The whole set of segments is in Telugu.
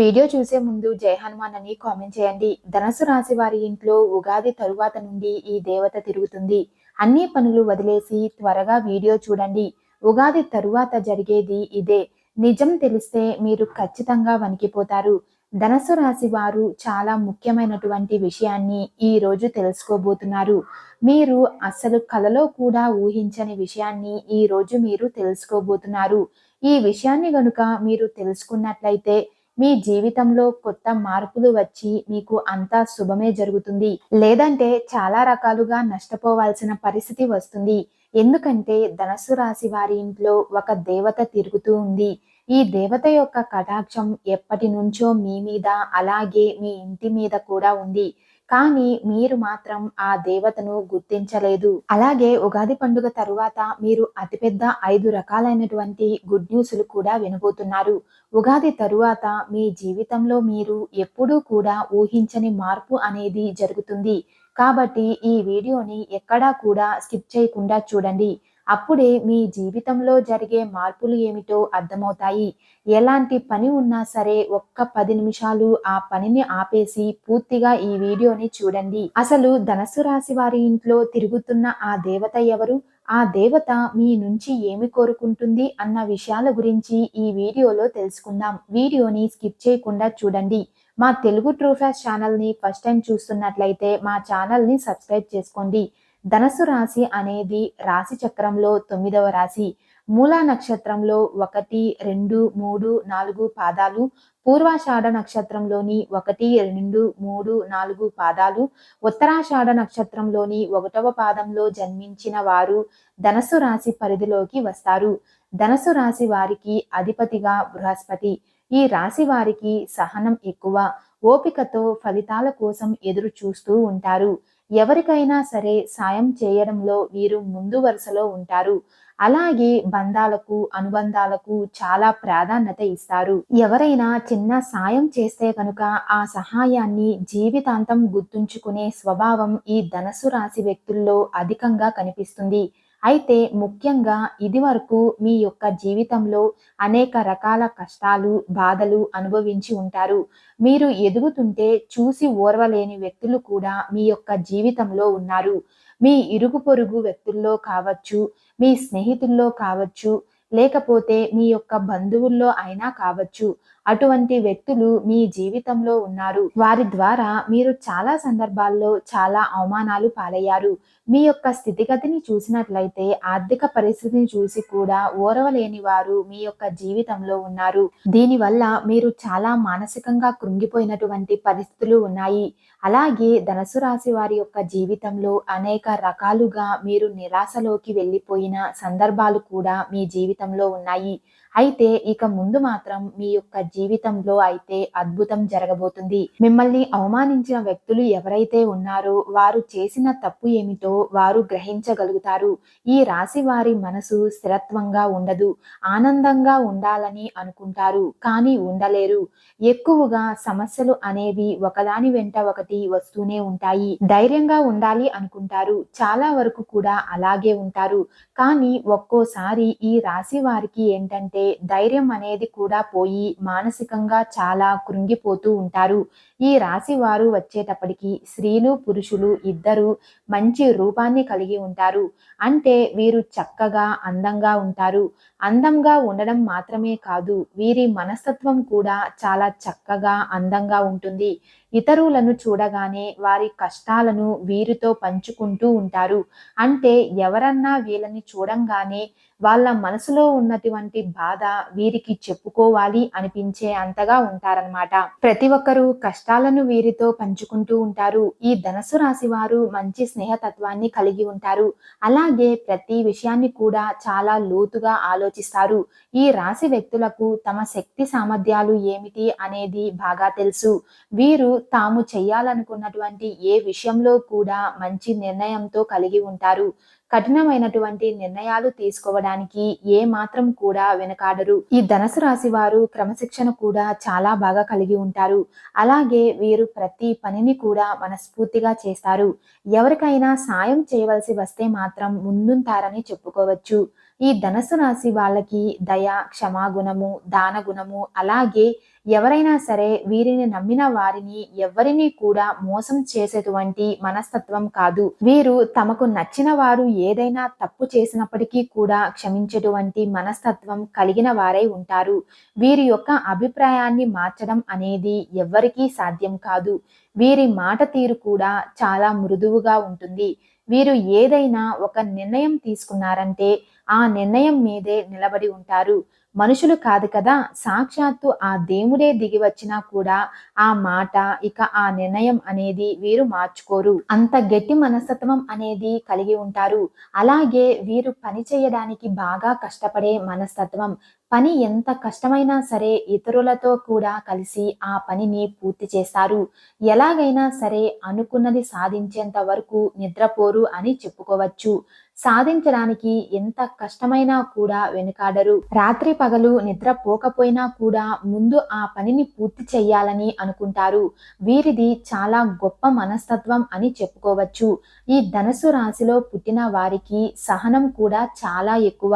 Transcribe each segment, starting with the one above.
వీడియో చూసే ముందు జై హనుమాన్ అని కామెంట్ చేయండి. ధనసు రాశి వారి ఇంట్లో ఉగాది తరువాత నుండి ఈ దేవత తిరుగుతుంది. అన్ని పనులు వదిలేసి త్వరగా వీడియో చూడండి. ఉగాది తరువాత జరిగేది ఇదే. నిజం తెలిస్తే మీరు ఖచ్చితంగా వణికిపోతారు. ధనస్సు రాశి వారు చాలా ముఖ్యమైనటువంటి విషయాన్ని ఈ రోజు తెలుసుకోబోతున్నారు. మీరు అసలు కలలో కూడా ఊహించని విషయాన్ని ఈ రోజు మీరు తెలుసుకోబోతున్నారు. ఈ విషయాన్ని గనుక మీరు తెలుసుకున్నట్లయితే మీ జీవితంలో కొత్త మార్పులు వచ్చి మీకు అంతా శుభమే జరుగుతుంది. లేదంటే చాలా రకాలుగా నష్టపోవాల్సిన పరిస్థితి వస్తుంది. ఎందుకంటే ధనస్సు రాశి వారి ఇంట్లో ఒక దేవత తిరుగుతూ ఉంది. ఈ దేవత యొక్క కటాక్షం ఎప్పటి నుంచో మీ మీద అలాగే మీ ఇంటి మీద కూడా ఉంది. కానీ మీరు మాత్రం ఆ దేవతను గుర్తించలేదు. అలాగే ఉగాది పండుగ తరువాత మీరు అతిపెద్ద ఐదు రకాలైనటువంటి గుడ్ న్యూస్లు కూడా వినబోతున్నారు. ఉగాది తరువాత మీ జీవితంలో మీరు ఎప్పుడూ కూడా ఊహించని మార్పు అనేది జరుగుతుంది. కాబట్టి ఈ వీడియోని ఎక్కడా కూడా స్కిప్ చేయకుండా చూడండి. అప్పుడే మీ జీవితంలో జరిగే మార్పులు ఏమిటో అర్థమవుతాయి. ఎలాంటి పని ఉన్నా సరే ఒక్క పది నిమిషాలు ఆ పనిని ఆపేసి పూర్తిగా ఈ వీడియోని చూడండి. అసలు ధనస్సు రాశి వారి ఇంట్లో తిరుగుతున్న ఆ దేవత ఎవరు? ఆ దేవత మీ నుంచి ఏమి కోరుకుంటుంది అన్న విషయాల గురించి ఈ వీడియోలో తెలుసుకుందాం. వీడియోని స్కిప్ చేయకుండా చూడండి. మా తెలుగు ట్రూఫాస్ ఛానల్ని ఫస్ట్ టైం చూస్తున్నట్లయితే మా ఛానల్ని సబ్స్క్రైబ్ చేసుకోండి. ధనస్సు రాశి అనేది రాశి చక్రంలో తొమ్మిదవ రాశి. మూలా నక్షత్రంలో ఒకటి రెండు మూడు నాలుగు పాదాలు. పూర్వాషాఢ నక్షత్రంలోని ఒకటి రెండు మూడు నాలుగు పాదాలు. ఉత్తరాషాఢ నక్షత్రంలోని ఒకటవ పాదంలో జన్మించిన వారు ధనస్సు రాశి పరిధిలోకి వస్తారు. ధనస్సు రాశి వారికి అధిపతిగా బృహస్పతి. ఈ రాశి వారికి సహనం ఎక్కువ. ఓపికతో ఫలితాల కోసం ఎదురు చూస్తూ ఉంటారు. ఎవరికైనా సరే సాయం చేయడంలో వీరు ముందు వరుసలో ఉంటారు. అలాగే బంధాలకు అనుబంధాలకు చాలా ప్రాధాన్యత ఇస్తారు. ఎవరైనా చిన్న సాయం చేస్తే కనుక ఆ సహాయాన్ని జీవితాంతం గుర్తుంచుకునే స్వభావం ఈ ధనసు రాశి వ్యక్తుల్లో అధికంగా కనిపిస్తుంది. అయితే ముఖ్యంగా ఇది వరకు మీ యొక్క జీవితంలో అనేక రకాల కష్టాలు బాధలు అనుభవించి ఉంటారు. మీరు ఎదుగుతుంటే చూసి ఓర్వలేని వ్యక్తులు కూడా మీ యొక్క జీవితంలో ఉన్నారు. మీ ఇరుగు పొరుగు వ్యక్తుల్లో కావచ్చు మీ స్నేహితుల్లో కావచ్చు లేకపోతే మీ యొక్క బంధువుల్లో అయినా కావచ్చు. అటువంటి వ్యక్తులు మీ జీవితంలో ఉన్నారు. వారి ద్వారా మీరు చాలా సందర్భాల్లో చాలా అవమానాలు పాలయ్యారు. మీ యొక్క స్థితిగతిని చూసినట్లయితే ఆర్థిక పరిస్థితిని చూసి కూడా ఓరవలేని వారు మీ యొక్క జీవితంలో ఉన్నారు. దీనివల్ల మీరు చాలా మానసికంగా కృంగిపోయినటువంటి పరిస్థితులు ఉన్నాయి. అలాగే ధనసు రాశి వారి యొక్క జీవితంలో అనేక రకాలుగా మీరు నిరాశలోకి వెళ్ళిపోయిన సందర్భాలు కూడా మీ జీవితంలో ఉన్నాయి. అయితే ఇక ముందు మాత్రం మీ యొక్క జీవితంలో అయితే అద్భుతం జరగబోతుంది. మిమ్మల్ని అవమానించిన వ్యక్తులు ఎవరైతే ఉన్నారో వారు చేసిన తప్పు ఏమిటో వారు గ్రహించగలుగుతారు. ఈ రాశి వారి మనసు స్థిరత్వంగా ఉండదు ఆనందంగా ఉండాలని అనుకుంటారు కానీ ఉండలేరు. ఎక్కువగా సమస్యలు అనేవి ఒకదాని వెంట ఒకటి వస్తూనే ఉంటాయి. ధైర్యంగా ఉండాలి అనుకుంటారు చాలా వరకు కూడా అలాగే ఉంటారు. కానీ ఒక్కోసారి ఈ రాశి వారికి ఏంటంటే ధైర్యం అనేది కూడా పోయి మానసికంగా చాలా కృంగిపోతూ ఉంటారు. ఈ రాశి వారు వచ్చేటప్పటికి స్త్రీలు పురుషులు ఇద్దరు మంచి రూపాన్ని కలిగి ఉంటారు. అంటే వీరు చక్కగా అందంగా ఉంటారు. అందంగా ఉండడం మాత్రమే కాదు వీరి మనస్తత్వం కూడా చాలా చక్కగా అందంగా ఉంటుంది. ఇతరులను చూడగానే వారి కష్టాలను వీరితో పంచుకుంటూ ఉంటారు. అంటే ఎవరన్నా వీళ్ళని చూడంగానే వాళ్ళ మనసులో ఉన్నటువంటి బాధ వీరికి చెప్పుకోవాలి అనిపించే అంతగా ఉంటారనమాట ప్రతి ఒక్కరూ కష్టాలను వీరితో పంచుకుంటూ ఉంటారు. ఈ ధనసు రాశి వారు మంచి స్నేహతత్వాన్ని కలిగి ఉంటారు. అలాగే ప్రతి విషయాన్ని కూడా చాలా లోతుగా ఆలోచిస్తారు. ఈ రాశి వ్యక్తులకు తమ శక్తి సామర్థ్యాలు ఏమిటి అనేది బాగా తెలుసు. వీరు తాము చేయాలనుకున్నటువంటి ఏ విషయంలో కూడా మంచి నిర్ణయంతో కలిగి ఉంటారు. కఠినమైనటువంటి నిర్ణయాలు తీసుకోవడానికి ఏ మాత్రం కూడా వెనకాడరు. ఈ ధనసు రాశి వారు క్రమశిక్షణ కూడా చాలా బాగా కలిగి ఉంటారు. అలాగే వీరు ప్రతి పనిని కూడా మనస్ఫూర్తిగా చేస్తారు. ఎవరికైనా సాయం చేయవలసి వస్తే మాత్రం ముందుంటారని చెప్పుకోవచ్చు. ఈ ధనసు రాశి వాళ్ళకి దయ క్షమాగుణము దాన గుణము అలాగే ఎవరైనా సరే వీరిని నమ్మిన వారిని ఎవరిని కూడా మోసం చేసేటువంటి మనస్తత్వం కాదు. వీరు తమకు నచ్చిన వారు ఏదైనా తప్పు చేసినప్పటికీ కూడా క్షమించేటువంటి మనస్తత్వం కలిగిన వారై ఉంటారు. వీరి యొక్క అభిప్రాయాన్ని మార్చడం అనేది ఎవ్వరికీ సాధ్యం కాదు. వీరి మాట తీరు కూడా చాలా మృదువుగా ఉంటుంది. వీరు ఏదైనా ఒక నిర్ణయం తీసుకున్నారంటే ఆ నిర్ణయం మీదే నిలబడి ఉంటారు. మనుషులు కాదు కదా. సాక్షాత్తు ఆ దేవుడే దిగి వచ్చినా కూడా ఆ మాట ఇక ఆ నిర్ణయం అనేది వీరు మార్చుకోరు. అంత గట్టి మనస్తత్వం అనేది కలిగి ఉంటారు. అలాగే వీరు పని చేయడానికి బాగా కష్టపడే మనస్తత్వం పని ఎంత కష్టమైనా సరే ఇతరులతో కూడా కలిసి ఆ పనిని పూర్తి చేస్తారు. ఎలాగైనా సరే అనుకున్నది సాధించేంత వరకు నిద్రపోరు అని చెప్పుకోవచ్చు. సాధించడానికి ఎంత కష్టమైనా కూడా వెనుకాడరు. రాత్రి పగలు నిద్రపోకపోయినా కూడా ముందు ఆ పనిని పూర్తి చేయాలని అనుకుంటారు. వీరిది చాలా గొప్ప మనస్తత్వం అని చెప్పుకోవచ్చు. ఈ ధనసు రాశిలో పుట్టిన వారికి సహనం కూడా చాలా ఎక్కువ.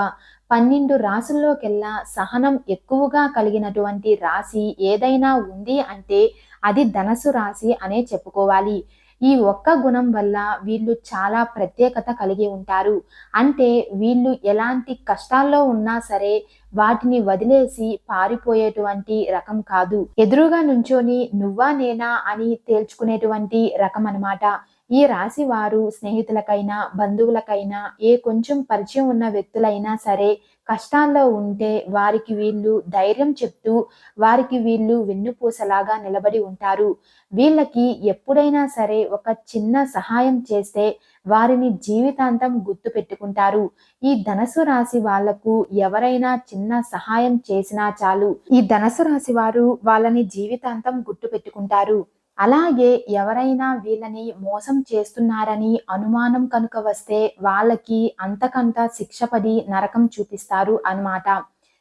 పన్నెండు రాసుల్లోకెల్లా సహనం ఎక్కువగా కలిగినటువంటి రాశి ఏదైనా ఉంది అంటే అది ధనసు రాశి అనే చెప్పుకోవాలి. ఈ ఒక్క గుణం వల్ల వీళ్ళు చాలా ప్రత్యేకత కలిగి ఉంటారు. అంటే వీళ్ళు ఎలాంటి కష్టాల్లో ఉన్నా సరే వాటిని వదిలేసి పారిపోయేటువంటి రకం కాదు. ఎదురుగా నుంచొని నువ్వా నేనా అని తేల్చుకునేటువంటి రకం అనమాట ఈ రాశి వారు స్నేహితులకైనా బంధువులకైనా ఏ కొంచెం పరిచయం ఉన్న వ్యక్తులైనా సరే కష్టాల్లో ఉంటే వారికి వీళ్ళు ధైర్యం చెప్తూ వారికి వీళ్ళు వెన్నుపూసలాగా నిలబడి ఉంటారు. వీళ్ళకి ఎప్పుడైనా సరే ఒక చిన్న సహాయం చేస్తే వారిని జీవితాంతం గుర్తు పెట్టుకుంటారు. ఈ ధనసు రాశి వాళ్ళకు ఎవరైనా చిన్న సహాయం చేసినా చాలు. ఈ ధనసు రాశి వారు వాళ్ళని జీవితాంతం గుర్తు పెట్టుకుంటారు. అలాగే ఎవరైనా వీళ్ళని మోసం చేస్తున్నారని అనుమానం కనుక వస్తే వాళ్ళకి అంతకంత శిక్ష పడి నరకం చూపిస్తారు అన్నమాట.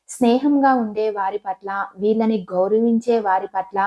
స్నేహంగా ఉండే వారి పట్ల వీళ్ళని గౌరవించే వారి పట్ల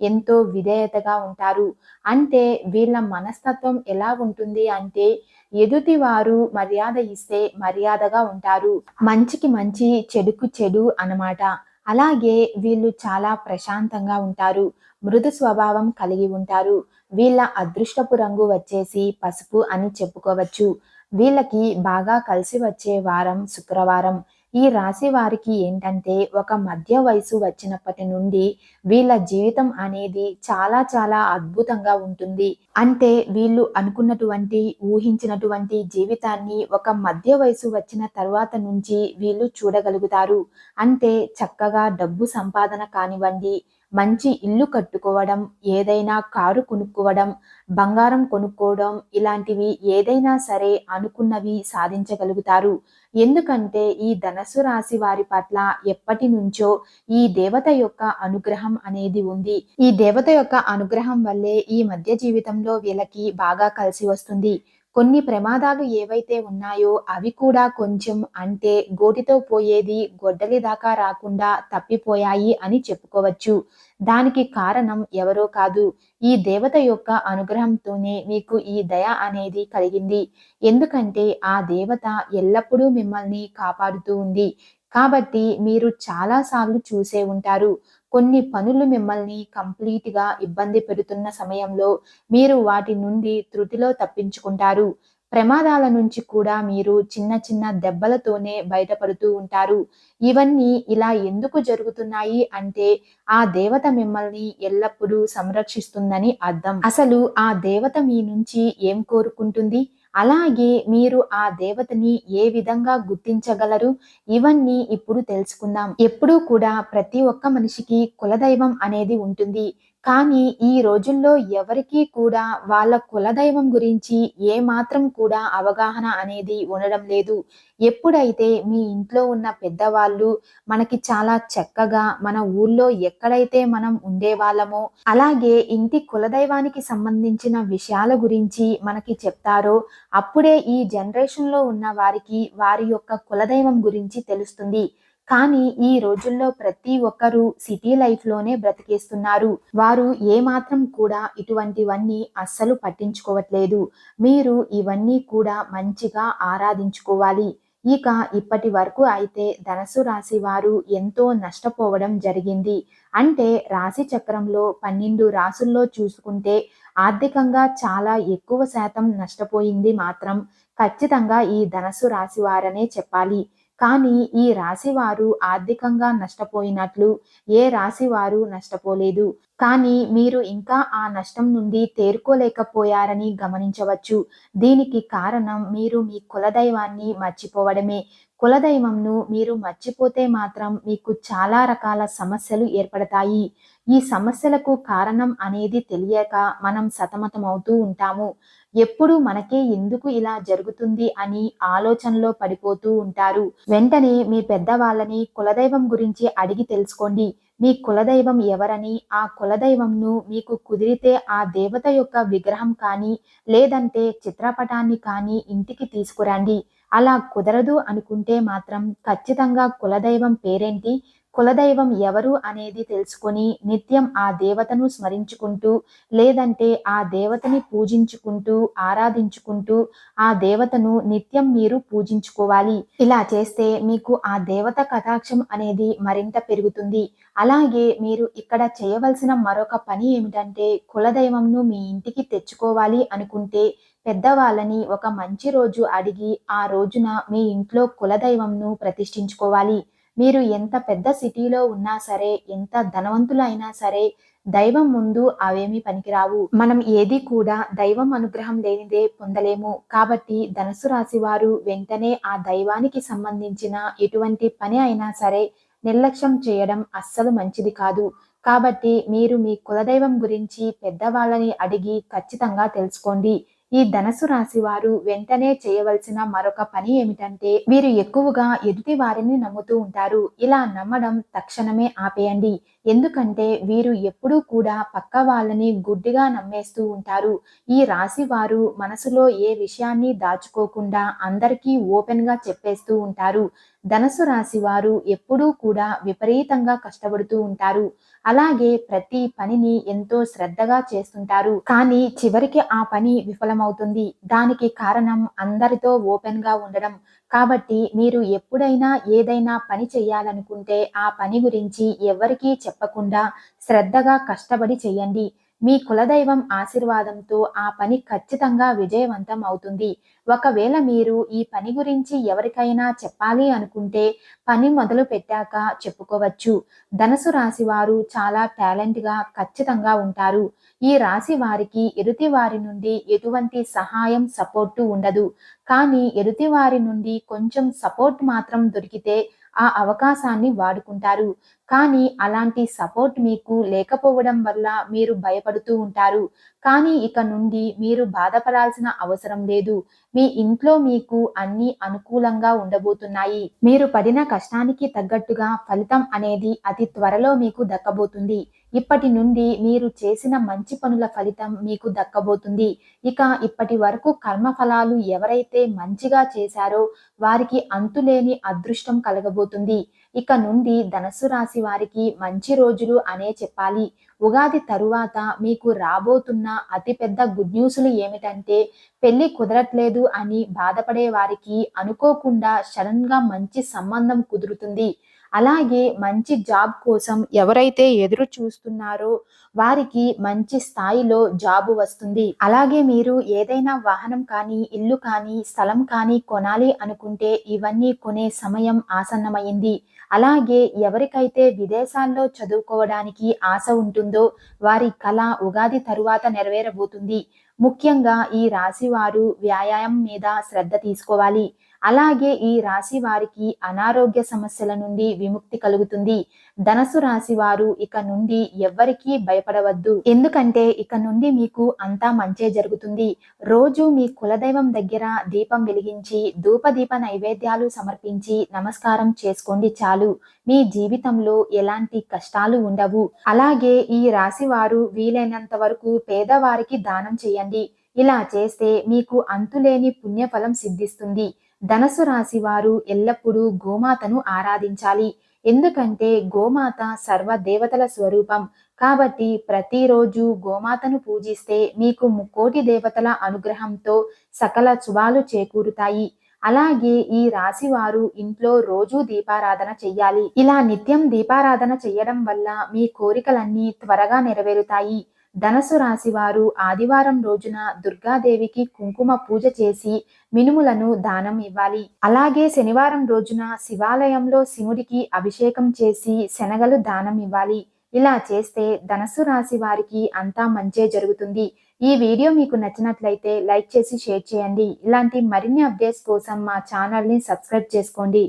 ఎంతో విధేయతగా ఉంటారు. అంటే వీళ్ళ మనస్తత్వం ఎలా ఉంటుంది అంటే ఎదుటి వారు మర్యాద ఇస్తే మర్యాదగా ఉంటారు. మంచికి మంచి చెడుకు చెడు అన్నమాట. అలాగే వీళ్ళు చాలా ప్రశాంతంగా ఉంటారు. మృదు స్వభావం కలిగి ఉంటారు. వీళ్ళ అదృష్టపు రంగు వచ్చేసి పసుపు అని చెప్పుకోవచ్చు. వీళ్ళకి బాగా కలిసి వచ్చే వారం శుక్రవారం. ఈ రాశి వారికి ఏంటంటే ఒక మధ్య వయసు వచ్చినప్పటి నుండి వీళ్ళ జీవితం అనేది చాలా చాలా అద్భుతంగా ఉంటుంది. అంటే వీళ్ళు అనుకున్నటువంటి ఊహించినటువంటి జీవితాన్ని ఒక మధ్య వయసు వచ్చిన తర్వాత నుంచి వీళ్ళు చూడగలుగుతారు. అంటే చక్కగా డబ్బు సంపాదన కానివ్వండి మంచి ఇల్లు కట్టుకోవడం ఏదైనా కారు కొనుక్కోవడం బంగారం కొనుక్కోవడం ఇలాంటివి ఏదైనా సరే అనుకున్నవి సాధించగలుగుతారు. ఎందుకంటే ఈ ధనస్సు రాశి వారి పట్ల ఎప్పటి నుంచో ఈ దేవత యొక్క అనుగ్రహం అనేది ఉంది. ఈ దేవత యొక్క అనుగ్రహం వల్లే ఈ మధ్య జీవితంలో వీళ్ళకి బాగా కలిసి వస్తుంది. కొన్ని ప్రమాదాలు ఏవైతే ఉన్నాయో అవి కూడా కొంచెం అంటే గోటితో పోయేది గొడ్డలి దాకా రాకుండా తప్పిపోయాయి అని చెప్పుకోవచ్చు. దానికి కారణం ఎవరో కాదు. ఈ దేవత యొక్క అనుగ్రహంతోనే మీకు ఈ దయ అనేది కలిగింది. ఎందుకంటే ఆ దేవత ఎల్లప్పుడూ మిమ్మల్ని కాపాడుతూ ఉంది. కాబట్టి మీరు చాలాసార్లు చూసే ఉంటారు. కొన్ని పనులు మిమ్మల్ని కంప్లీట్గా ఇబ్బంది పెడుతున్న సమయంలో మీరు వాటి నుండి త్రుటిలో తప్పించుకుంటారు. ప్రమాదాల నుంచి కూడా మీరు చిన్న చిన్న దెబ్బలతోనే బయటపడుతూ ఉంటారు. ఇవన్నీ ఇలా ఎందుకు జరుగుతున్నాయి అంటే ఆ దేవత మిమ్మల్ని ఎల్లప్పుడూ సంరక్షిస్తుందని అర్థం. అసలు ఆ దేవత మీ నుంచి ఏం కోరుకుంటుంది? అలాగే మీరు ఆ దేవతని ఏ విధంగా గుర్తించగలరు? ఇవన్నీ ఇప్పుడు తెలుసుకుందాం. ఎప్పుడూ కూడా ప్రతి ఒక్క మనిషికి కులదైవం అనేది ఉంటుంది. కానీ ఈ రోజుల్లో ఎవరికీ కూడా వాళ్ళ కులదైవం గురించి ఏ మాత్రం కూడా అవగాహన అనేది ఉండడం లేదు. ఎప్పుడైతే మీ ఇంట్లో ఉన్న పెద్దవాళ్ళు మనకి చాలా చక్కగా మన ఊళ్ళో ఎక్కడైతే మనం ఉండేవాళ్ళమో అలాగే ఇంటి కులదైవానికి సంబంధించిన విషయాల గురించి మనకి చెప్తారో అప్పుడే ఈ జనరేషన్లో ఉన్న వారికి వారి యొక్క కులదైవం గురించి తెలుస్తుంది. కానీ ఈ రోజుల్లో ప్రతి ఒక్కరూ సిటీ లైఫ్లోనే బ్రతికేస్తున్నారు. వారు ఏమాత్రం కూడా ఇటువంటివన్నీ అస్సలు పట్టించుకోవట్లేదు. మీరు ఇవన్నీ కూడా మంచిగా ఆరాధించుకోవాలి. ఇక ఇప్పటి వరకు అయితే ధనస్సు రాశి వారు ఎంతో నష్టపోవడం జరిగింది. అంటే రాశి చక్రంలో పన్నెండు రాసుల్లో చూసుకుంటే ఆర్థికంగా చాలా ఎక్కువ శాతం నష్టపోయింది మాత్రం ఖచ్చితంగా ఈ ధనస్సు రాశి వారనే చెప్పాలి. కానీ ఈ రాశి వారు ఆర్థికంగా నష్టపోయినట్లు ఏ రాశి వారు నష్టపోలేదు. కానీ మీరు ఇంకా ఆ నష్టం నుండి తేరుకోలేకపోయారని గమనించవచ్చు. దీనికి కారణం మీరు మీ కులదైవాన్ని మర్చిపోవడమే. కులదైవంను మీరు మర్చిపోతే మాత్రం మీకు చాలా రకాల సమస్యలు ఏర్పడతాయి. ఈ సమస్యలకు కారణం అనేది తెలియక మనం సతమతమవుతూ ఉంటాము. ఎప్పుడు మనకే ఎందుకు ఇలా జరుగుతుంది అని ఆలోచనలో పడిపోతూ ఉంటారు. వెంటనే మీ పెద్దవాళ్ళని కులదైవం గురించి అడిగి తెలుసుకోండి. మీ కులదైవం ఎవరని ఆ కులదైవంను మీకు కుదిరితే ఆ దేవత యొక్క విగ్రహం కానీ లేదంటే చిత్రపటాన్ని కానీ ఇంటికి తీసుకురండి. అలా కుదరదు అనుకుంటే మాత్రం ఖచ్చితంగా కులదైవం పేరేంటి? కులదైవం ఎవరు అనేది తెలుసుకొని నిత్యం ఆ దేవతను స్మరించుకుంటూ లేదంటే ఆ దేవతని పూజించుకుంటూ ఆరాధించుకుంటూ ఆ దేవతను నిత్యం మీరు పూజించుకోవాలి. ఇలా చేస్తే మీకు ఆ దేవత కటాక్షం అనేది మరింత పెరుగుతుంది. అలాగే మీరు ఇక్కడ చేయవలసిన మరొక పని ఏమిటంటే కులదైవంను మీ ఇంటికి తెచ్చుకోవాలి అనుకుంటే పెద్దవాళ్ళని ఒక మంచి రోజు అడిగి ఆ రోజున మీ ఇంట్లో కులదైవంను ప్రతిష్ఠించుకోవాలి. మీరు ఎంత పెద్ద సిటీలో ఉన్నా సరే ఎంత ధనవంతులైనా సరే దైవం ముందు అవేమీ పనికిరావు. మనం ఏది కూడా దైవం అనుగ్రహం లేనిదే పొందలేము. కాబట్టి ధనుసు రాశి వారు వెంటనే ఆ దైవానికి సంబంధించిన ఎటువంటి పని అయినా సరే నిర్లక్ష్యం చేయడం అస్సలు మంచిది కాదు. కాబట్టి మీరు మీ కులదైవం గురించి పెద్దవాళ్ళని అడిగి ఖచ్చితంగా తెలుసుకోండి. ఈ ధనసు రాశి వారు వెంటనే చేయవలసిన మరొక పని ఏమిటంటే వీరు ఎక్కువగా ఎదుటి వారిని నమ్ముతూ ఉంటారు. ఇలా నమ్మడం తక్షణమే ఆపేయండి. ఎందుకంటే వీరు ఎప్పుడూ కూడా పక్క వాళ్ళని గుడ్డిగా నమ్మేస్తూ ఉంటారు. ఈ రాశి వారు మనసులో ఏ విషయాన్ని దాచుకోకుండా అందరికీ ఓపెన్గా చెప్పేస్తూ ఉంటారు. ధనసు రాశి వారు ఎప్పుడూ కూడా విపరీతంగా కష్టపడుతూ ఉంటారు. అలాగే ప్రతి పనిని ఎంతో శ్రద్ధగా చేస్తుంటారు. కానీ చివరికి ఆ పని విఫలమవుతుంది. దానికి కారణం అందరితో ఓపెన్గా ఉండడం. కాబట్టి మీరు ఎప్పుడైనా ఏదైనా పని చేయాలనుకుంటే ఆ పని గురించి ఎవరికీ చెప్పకుండా శ్రద్ధగా కష్టపడి చేయండి. మీ కులదైవం ఆశీర్వాదంతో ఆ పని ఖచ్చితంగా విజయవంతం అవుతుంది. ఒకవేళ మీరు ఈ పని గురించి ఎవరికైనా చెప్పాలి అనుకుంటే పని మొదలు పెట్టాక చెప్పుకోవచ్చు. ధనసు రాశి వారు చాలా టాలెంట్గా ఖచ్చితంగా ఉంటారు. ఈ రాశి వారికి ఎరుతి వారి నుండి ఎటువంటి సహాయం సపోర్టు ఉండదు. కానీ ఎరుతి వారి నుండి కొంచెం సపోర్ట్ మాత్రం దొరికితే ఆ అవకాశాన్ని వాడుకుంటారు. కానీ అలాంటి సపోర్ట్ మీకు లేకపోవడం వల్ల మీరు భయపడుతూ ఉంటారు. కానీ ఇక నుండి మీరు బాధపడాల్సిన అవసరం లేదు. మీ ఇంట్లో మీకు అన్ని అనుకూలంగా ఉండబోతున్నాయి. మీరు పడిన కష్టానికి తగ్గట్టుగా ఫలితం అనేది అతి త్వరలో మీకు దక్కబోతుంది. ఇప్పటి నుండి మీరు చేసిన మంచి పనుల ఫలితం మీకు దక్కబోతుంది. ఇక ఇప్పటి వరకు కర్మఫలాలు ఎవరైతే మంచిగా చేశారో వారికి అంతులేని అదృష్టం కలగబోతుంది. ఇక నుండి ధనస్సు రాశి వారికి మంచి రోజులు అనే చెప్పాలి. ఉగాది తరువాత మీకు రాబోతున్న అతిపెద్ద గుడ్ న్యూస్లు ఏమిటంటే పెళ్ళి కుదరట్లేదు అని బాధపడే వారికి అనుకోకుండా సడన్గా మంచి సంబంధం కుదురుతుంది. అలాగే మంచి జాబ్ కోసం ఎవరైతే ఎదురు చూస్తున్నారో వారికి మంచి స్థాయిలో జాబు వస్తుంది. అలాగే మీరు ఏదైనా వాహనం కానీ ఇల్లు కానీ స్థలం కానీ కొనాలి అనుకుంటే ఇవన్నీ కొనే సమయం ఆసన్నమైంది. అలాగే ఎవరికైతే విదేశాల్లో చదువుకోవడానికి ఆశ ఉంటుందో వారి కళ ఉగాది తరువాత నెరవేరబోతుంది. ముఖ్యంగా ఈ రాశి వారు వ్యాయామం మీద శ్రద్ధ తీసుకోవాలి. అలాగే ఈ రాశి వారికి అనారోగ్య సమస్యల నుండి విముక్తి కలుగుతుంది. ధనసు రాశి వారు ఇక నుండి ఎవ్వరికీ భయపడవద్దు. ఎందుకంటే ఇక నుండి మీకు అంతా మంచే జరుగుతుంది. రోజు మీ కులదైవం దగ్గర దీపం వెలిగించి ధూపదీప నైవేద్యాలు సమర్పించి నమస్కారం చేసుకోండి చాలు. మీ జీవితంలో ఎలాంటి కష్టాలు ఉండవు. అలాగే ఈ రాశి వారు వీలైనంత వరకు పేదవారికి దానం చేయండి. ఇలా చేస్తే మీకు అంతులేని పుణ్యఫలం సిద్ధిస్తుంది. ధనసు రాశి వారు ఎల్లప్పుడూ గోమాతను ఆరాధించాలి. ఎందుకంటే గోమాత సర్వ దేవతల స్వరూపం. కాబట్టి ప్రతిరోజు గోమాతను పూజిస్తే మీకు ముక్కోటి దేవతల అనుగ్రహంతో సకల శుభాలు చేకూరుతాయి. అలాగే ఈ రాశి వారు ఇంట్లో రోజు దీపారాధన చెయ్యాలి. ఇలా నిత్యం దీపారాధన చెయ్యడం వల్ల మీ కోరికలన్నీ త్వరగా నెరవేరుతాయి. ధనసు రాశి వారు ఆదివారం రోజున దుర్గాదేవికి కుంకుమ పూజ చేసి మినుములను దానం ఇవ్వాలి. అలాగే శనివారం రోజున శివాలయంలో శివుడికి అభిషేకం చేసి శనగలు దానం ఇవ్వాలి. ఇలా చేస్తే ధనస్సు రాశి వారికి అంతా మంచే జరుగుతుంది. ఈ వీడియో మీకు నచ్చినట్లయితే లైక్ చేసి షేర్ చేయండి. ఇలాంటి మరిన్ని అప్డేట్స్ కోసం మా ఛానల్ని సబ్స్క్రైబ్ చేసుకోండి.